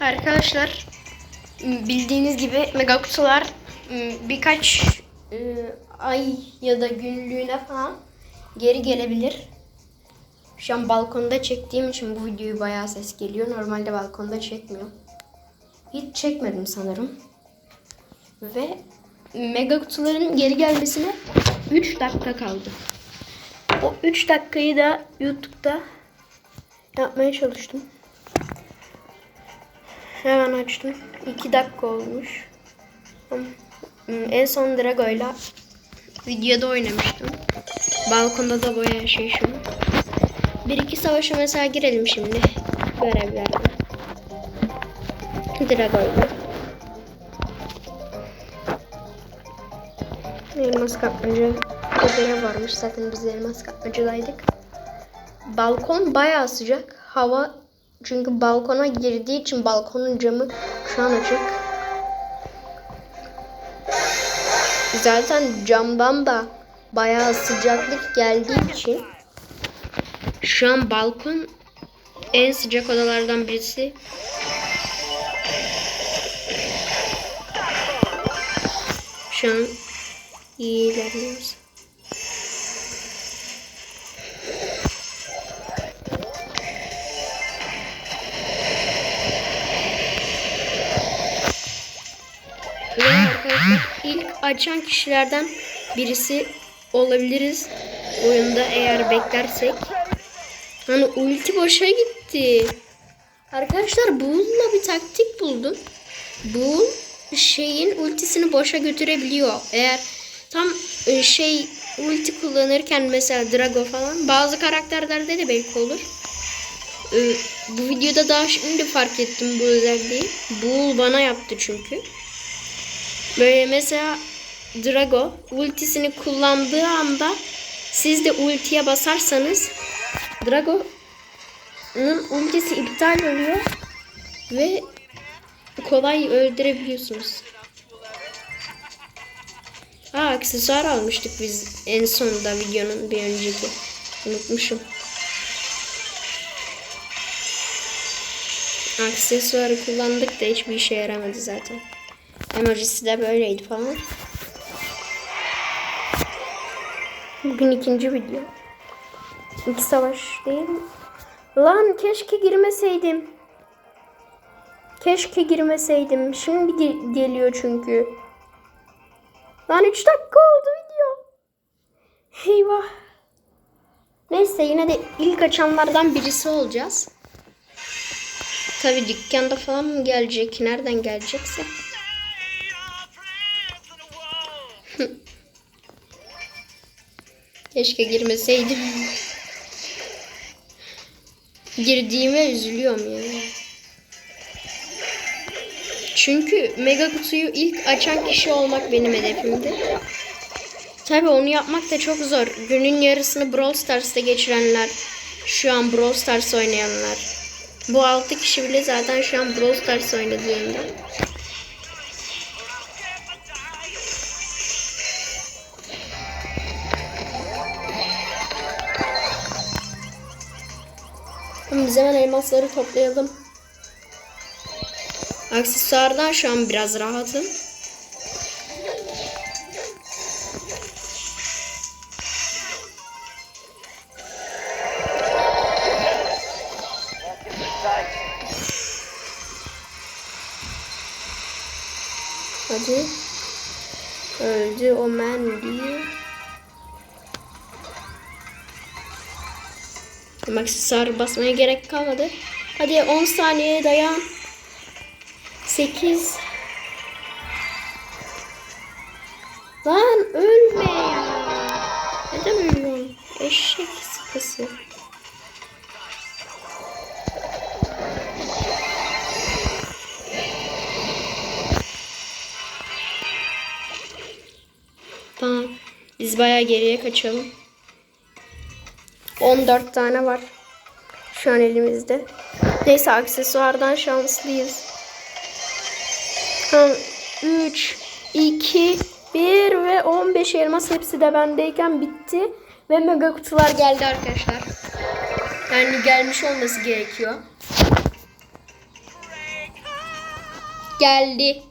Arkadaşlar bildiğiniz gibi mega kutular ıı, birkaç e, ay ya da günlüğüne falan geri gelebilir. Şu an balkonda çektiğim için bu videoyu bayağı ses geliyor. Normalde balkonda çekmiyorum. Hiç çekmedim sanırım. Ve mega kutuların geri gelmesine 3 dakika kaldı. O 3 dakikayı da YouTube'da yapmaya çalıştım. Hemen açtım. 2 dakika olmuş. En son Drago'yla videoda oynamıştım. Balkonda da boya şey şu. Bir iki savaşa mesela girelim şimdi. Görevlerden. Drago'yla. Elmas kapmaca görev varmış. Zaten biz elmas kapmacadaydık. Balkon bayağı sıcak. Hava çünkü balkona girdiği için balkonun camı şu an açık. Zaten camdan da bayağı sıcaklık geldiği için şu an balkon en sıcak odalardan birisi. Şu an iyi ilerliyoruz. Açan kişilerden birisi olabiliriz. Oyunda eğer beklersek. Hani ulti boşa gitti. Arkadaşlar Bull'la bir taktik buldum. Bull şeyin ultisini boşa götürebiliyor. Eğer tam e, şey ulti kullanırken mesela Drago falan bazı karakterlerde de belki olur. E, Bu videoda daha şimdi fark ettim bu özelliği. Bull bana yaptı çünkü. Böyle mesela Drago ultisini kullandığı anda siz de ultiye basarsanız Drago'nun ultisi iptal oluyor ve kolay öldürebiliyorsunuz. Aa aksesuar almıştık biz en sonunda videonun bir önceki. Unutmuşum. Aksesuarı kullandık da hiçbir işe yaramadı zaten. Emojisi de böyleydi falan. Bugün ikinci video. İki savaş değil? Lan keşke girmeseydim. Keşke girmeseydim. Şimdi ge- geliyor çünkü. Lan 3 dakika oldu video. Eyvah. Neyse yine de ilk açanlardan birisi olacağız. Tabi dükkanda falan mı gelecek? Nereden gelecekse. Keşke girmeseydim. Girdiğime üzülüyorum ya. Çünkü mega kutuyu ilk açan kişi olmak benim hedefimdi. Tabi onu yapmak da çok zor. Günün yarısını Brawl Stars'ta geçirenler, şu an Brawl Stars oynayanlar. Bu 6 kişi bile zaten şu an Brawl Stars. Şimdi Biz hemen elmasları toplayalım. Aksesuardan şu an biraz rahatım. Hadi. Öldü o Mandy. Ama aksesuar basmaya gerek kalmadı. Hadi 10 saniye dayan. 8 Lan ölme ya. Neden ölüyorsun? Eşek sıkısı. Tamam. Biz bayağı geriye kaçalım. 14 tane var. Şu an elimizde. Neyse aksesuardan şanslıyız. Tamam. 3, 2, 1 ve 15 elmas hepsi de bendeyken bitti. Ve mega kutular geldi arkadaşlar. Yani gelmiş olması gerekiyor. geldi.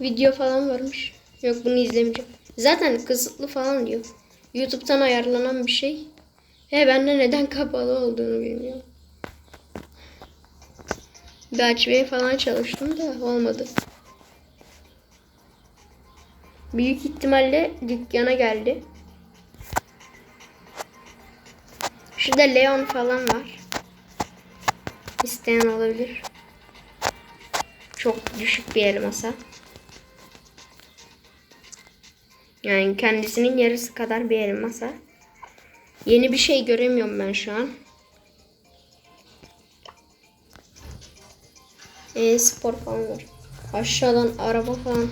Video falan varmış. Yok bunu izlemeyeceğim. Zaten kısıtlı falan diyor. YouTube'dan ayarlanan bir şey. He bende neden kapalı olduğunu bilmiyorum. Bir açmaya falan çalıştım da olmadı. Büyük ihtimalle dükkana geldi. Şurada Leon falan var. İsteyen olabilir. Çok düşük bir elmasa. Yani kendisinin yarısı kadar bir elmasa. Yeni bir şey göremiyorum ben şu an. E, spor falan var. Aşağıdan araba falan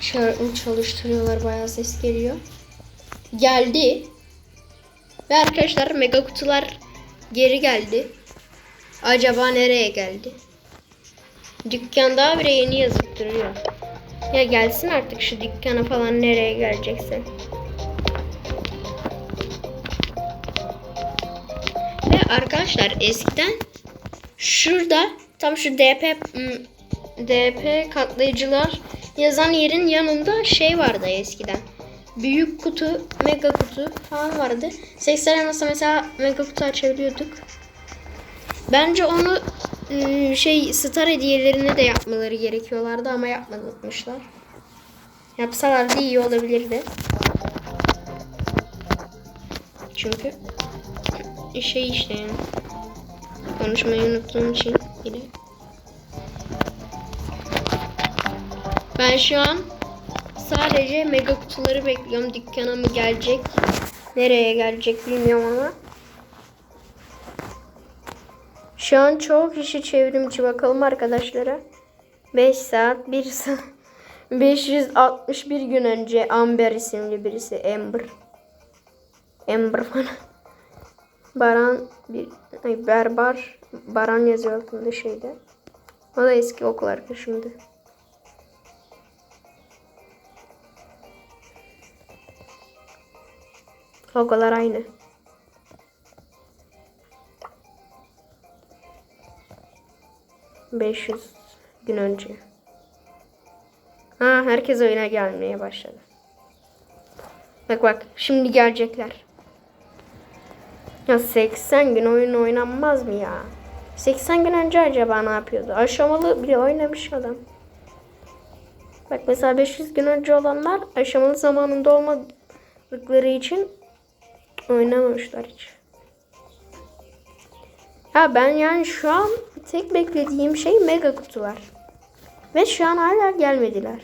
çal- çalıştırıyorlar. Bayağı ses geliyor. Geldi. Ve arkadaşlar mega kutular geri geldi. Acaba nereye geldi? Dükkanda bile yeni yazıp duruyor. Ya gelsin artık şu dükkana falan nereye gelecekse. Ve arkadaşlar eskiden şurada tam şu DP m, DP katlayıcılar yazan yerin yanında şey vardı eskiden. Büyük kutu, mega kutu falan vardı. 80 elmasla mesela mega kutu açabiliyorduk. Bence onu şey star hediyelerine de yapmaları gerekiyorlardı ama yapmamışlar. Yapsalardı iyi olabilirdi. Çünkü şey işte yani konuşmayı unuttuğum için yine. Ben şu an sadece mega kutuları bekliyorum. Dükkana mı gelecek? Nereye gelecek bilmiyorum ama. Şu an çoğu kişi çevrimçi bakalım arkadaşlara. 5 saat 1 saat 561 gün önce Amber isimli birisi Amber. Amber falan. Baran bir ay berbar Baran yazıyor altında şeyde. O da eski okul arkadaşımdı. Logolar aynı. ...500 gün önce. Ha herkes oyuna gelmeye başladı. Bak bak şimdi gelecekler. Ya 80 gün oyun oynanmaz mı ya? 80 gün önce acaba ne yapıyordu? Aşamalı bile oynamış adam. Bak mesela 500 gün önce olanlar aşamalı zamanında olmadıkları için oynamamışlar hiç. Ya ben yani şu an tek beklediğim şey mega kutular. Ve şu an hala gelmediler.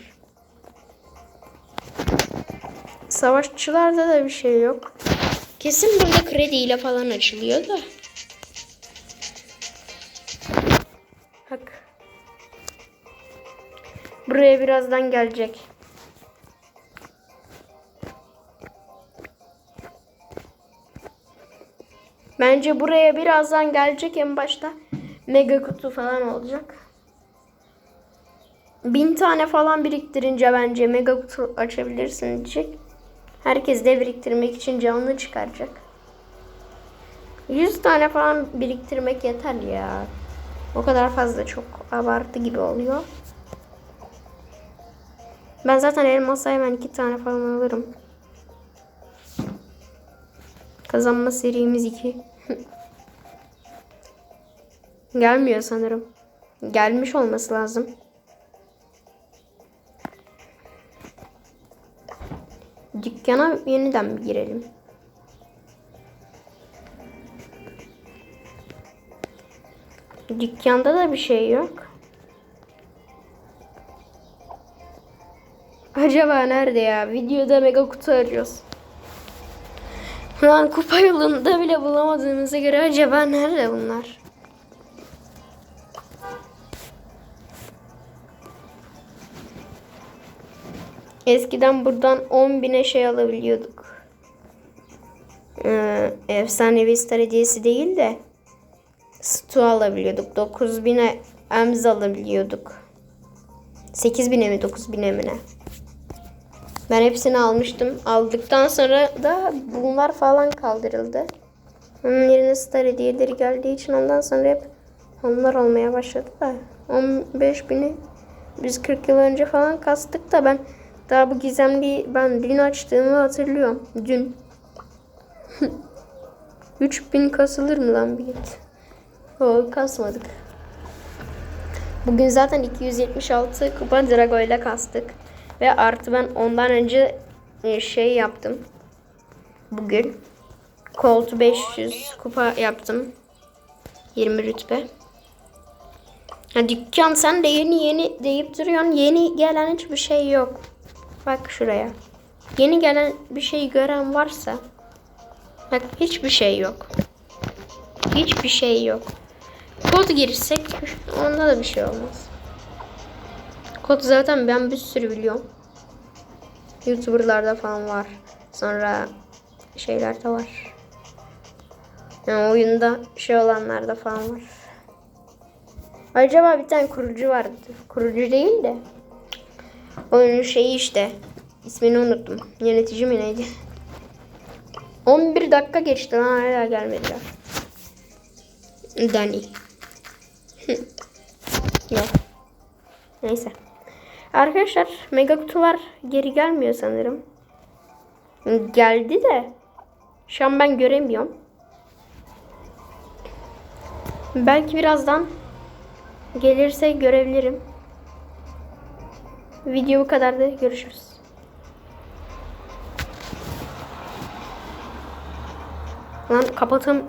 Savaşçılarda da bir şey yok. Kesin burada krediyle falan açılıyor da. Bak. Buraya birazdan gelecek. Bence buraya birazdan gelecek en başta. Mega kutu falan olacak. Bin tane falan biriktirince bence mega kutu açabilirsin diyecek. Herkes de biriktirmek için canlı çıkaracak. 100 tane falan biriktirmek yeter ya. O kadar fazla çok abartı gibi oluyor. Ben zaten elmasa hemen iki tane falan alırım. Kazanma serimiz 2. Gelmiyor sanırım. Gelmiş olması lazım. Dükkana yeniden bir girelim. Dükkanda da bir şey yok. Acaba nerede ya? Videoda mega kutu arıyoruz. Lan kupa yolunda bile bulamadığımıza göre acaba nerede bunlar? Eskiden buradan 10 bine şey alabiliyorduk. Ee, efsanevi star hediyesi değil de Stu alabiliyorduk. 9 bine emz alabiliyorduk. 8 bine mi 9 bine mi ne? Ben hepsini almıştım. Aldıktan sonra da bunlar falan kaldırıldı. Onun yerine star hediyeleri geldiği için ondan sonra hep Onlar olmaya başladı da 15 bini biz 40 yıl önce falan kastık da ben daha bu gizemli ben dün açtığımı hatırlıyorum. Dün. 3000 kasılır mı lan bir git? O kasmadık. Bugün zaten 276 kupa Drago ile kastık. Ve artı ben ondan önce e, şey yaptım. Bugün. Colt 500 kupa yaptım. 20 rütbe. Ha, dükkan sen de yeni yeni deyip duruyorsun. Yeni gelen hiçbir şey yok. Bak şuraya. Yeni gelen bir şey gören varsa. Bak hiçbir şey yok. Hiçbir şey yok. Kod girsek onda da bir şey olmaz. Kod zaten ben bir sürü biliyorum. Youtuberlarda falan var. Sonra şeylerde var. Yani oyunda şey olanlarda falan var. Acaba bir tane kurucu vardı. Kurucu değil de. Oyunun şeyi işte. İsmini unuttum. Yönetici mi neydi? 11 dakika geçti lan hala gelmediler. Dani. Yok. Neyse. Arkadaşlar mega kutular geri gelmiyor sanırım. Geldi de şu an ben göremiyorum. Belki birazdan gelirse görebilirim. Video bu kadardı. Görüşürüz. Lan kapatım